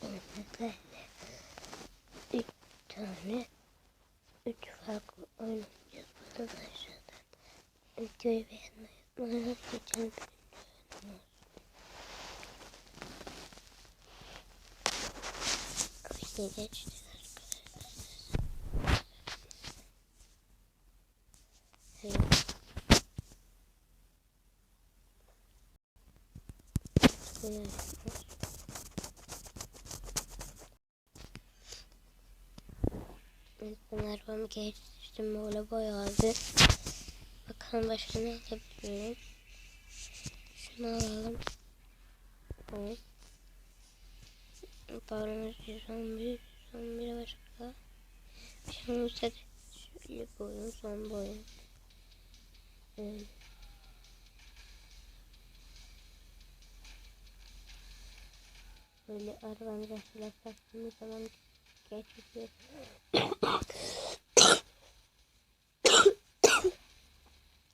Sizlerle üç tane üç farklı oyun oynayacağız arkadaşlar. Videoyu beğenmeyi unutmayın. Geçen bölümde. Oyunu geçtik arkadaşlar. Evet. Evet, ben arabamı geliştirdim böyle bayağı bir. Bakalım başka ne yapabilirim. Şunu alalım. Tamam. Paramız 111, 111 başka. Şey olursa da şöyle boyun, son boyun. Evet. Böyle arabamıza silah taktığımız zaman gerçekten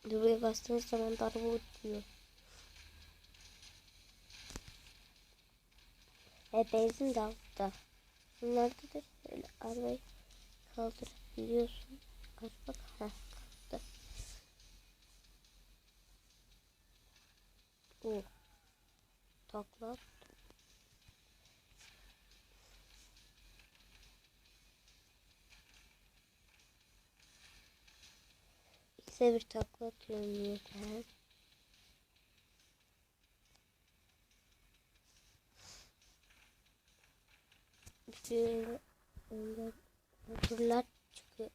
Buraya bastığınız zaman da araba uçuyor. E benzin de altta. Bunlarda da şöyle arabayı kaldırabiliyorsun. Araba kalktı. Oh. Takla. İkisi bir takla atıyorum yeter. Şöyle önden çıkıyor.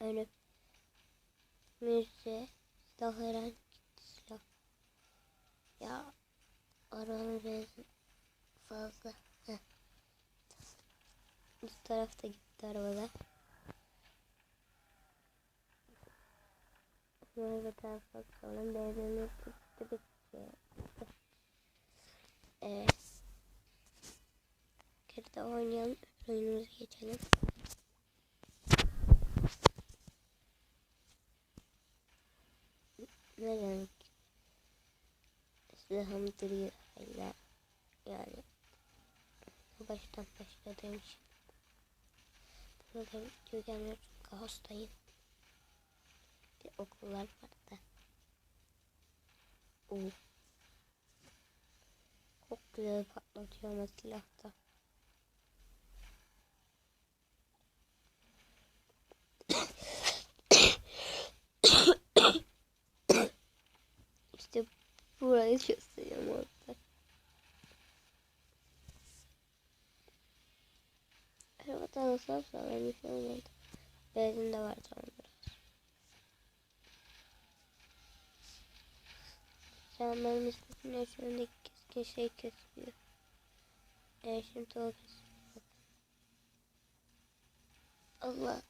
Önüm. Müze. Silah herhangi silah. Ya arabanın benzin fazla. Heh. Üst tarafta gitti arabada. Bir tarafa bakalım. Benzin bitti bitti. Evet. Bir de oynayalım. Öbür oyunumuza geçelim. Ne demek? Hala. Yani baştan başladığım için. Burada video gelmiyor çünkü hastayım. Bir okullar vardı. Oo. Çok güzel patlatıyor ama silahta. İşte burayı gösteriyorum orada. Arabada nasıl sağlam bir şey olmadı. Benzin de var tamam benim istediğim şuradaki keskin şey kesiyor. Evet şimdi o kesiyor. Allah.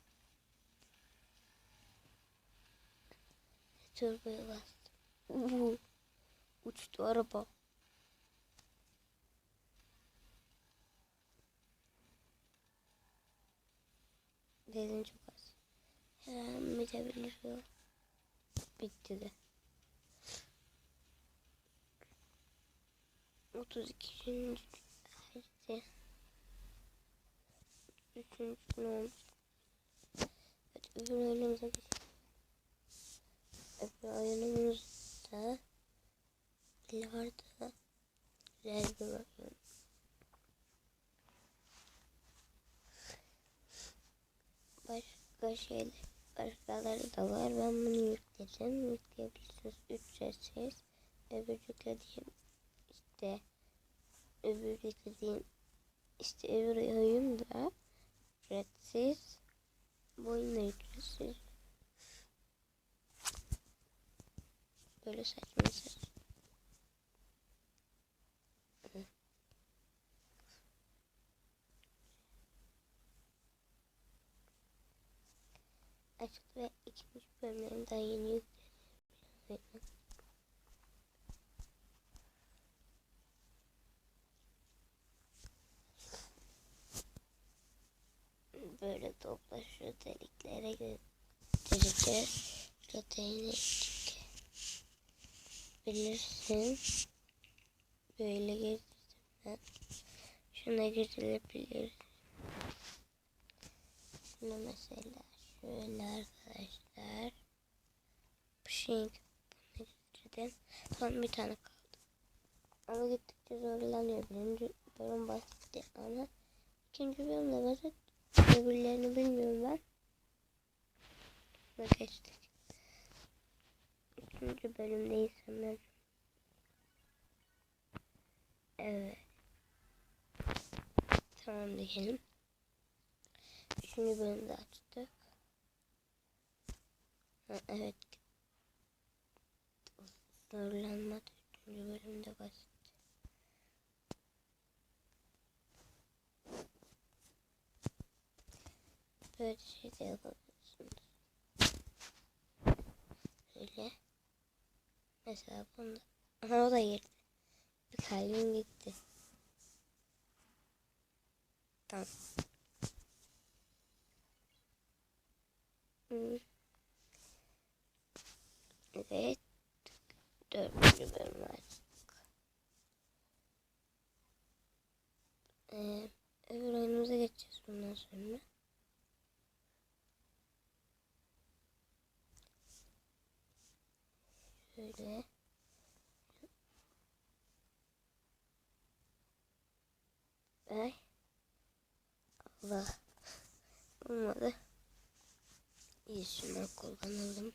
Turboya bastım. Uuu. Uçtu araba. Benzin çok az. Her an bitebilir. Bitti de. 32. Hadi. Üçüncü gün olmuş. Evet, öbür oyunumuza geçelim. Öbür oyunumuzda Bilardo güzel bir oyun. Başka şeyler, başkaları da var. Ben bunu yükledim. Yükleyebilirsiniz. Ücretsiz. Öbür yüklediğim işte öbür yüklediğim işte öbür oyun da ücretsiz. Bu oyun da ücretsiz. Böyle saçma saçma. Açık ve ikinci bölümlerini daha yeni yükledim. Böyle toplaşıyor deliklere götüreceğiz. Proteini bilirsin. Böyle gezdirdim ben. Şuna girilebilir. Şuna mesela şöyle arkadaşlar. Pşink. Bunu girdim. Son bir tane kaldı. Ama gittikçe zorlanıyor. Birinci bölüm basitti ama ikinci bölüm de basit. Öbürlerini bilmiyorum ben. Buna geçtik. Üçüncü bölümdeyiz sanırım. Evet. Tamam diyelim. Üçüncü bölümde açtık. Ha, evet. Zorlanmadı. Üçüncü bölümde basit. Böyle şey de yapabilirsiniz. Böyle. Mesela bunda. Aha o da girdi. Bir kalbim gitti. Tamam. Hmm. Evet. Dördüncü bölüm açtık. Ee, öbür oyunumuza geçeceğiz bundan sonra. Şöyle. Ay. Allah. Olmadı. İyi şundan kullanalım.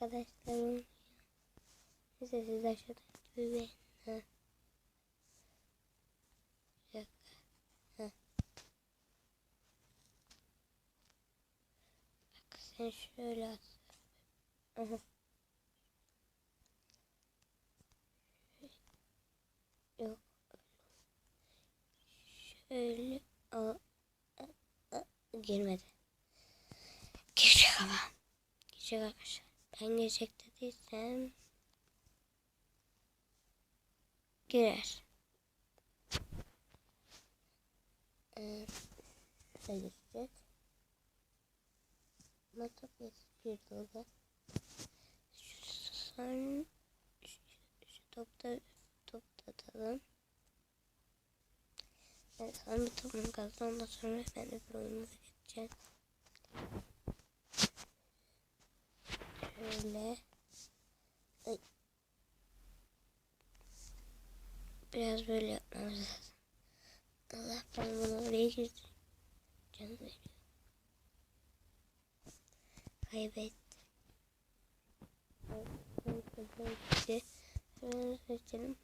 Arkadaşlarım. Neyse siz aşağıda bir Ha. Bir dakika. Ha. Bak sen şöyle. Aha. Yok. Şöyle. Aa, aa, aa, girmedi. Girecek ama. Girecek arkadaşlar. Ben girecek dediysem girer. Ee, şöyle girecek. Çok eski girdi o da. Şu şu, topta toplatalım. Evet, son bir topum kaldı. Ondan sonra ben de bir oyunumuza. Şöyle. Ay. Biraz böyle yapmamız lazım. Allah ben bunu oraya girdim. Kaybettim. Böyle Hemen seçelim.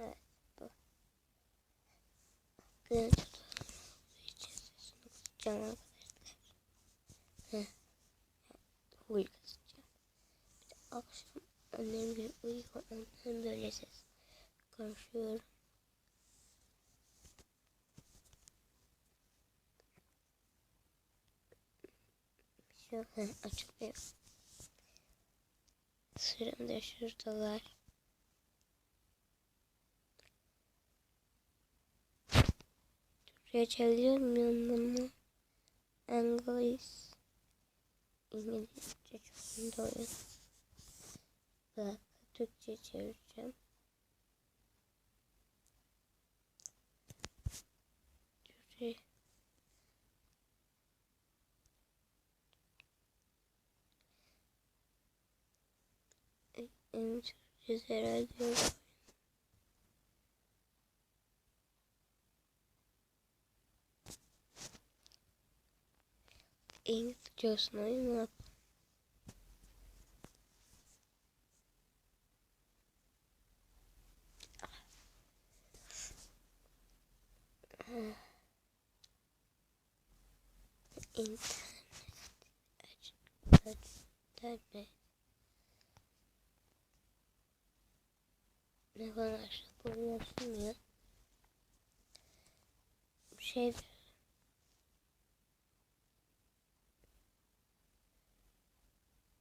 Evet bu. Akşam annem uyuyor. Ondan böyle ses konuşuyorum. Açılıyor. Sürüm de şuradalar. Buraya çeviriyorum yanlarına. İngiliz. İngilizce çok doğru. Bak Türkçe çevireceğim. Türkçe. En Türkçe herhalde yok. İngilizce olsun oyun yap. İnternet. İnternet. Ne kadar buluyorsun ya. Bir şey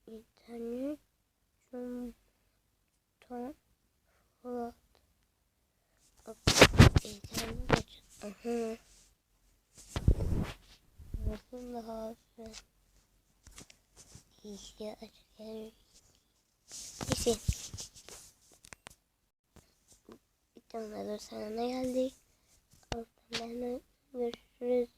internet şundan Polat internet açın. Aha. Nasıl tane daha abi. İşte açık. Neyse. Daha sana geldik. Altından görüşürüz.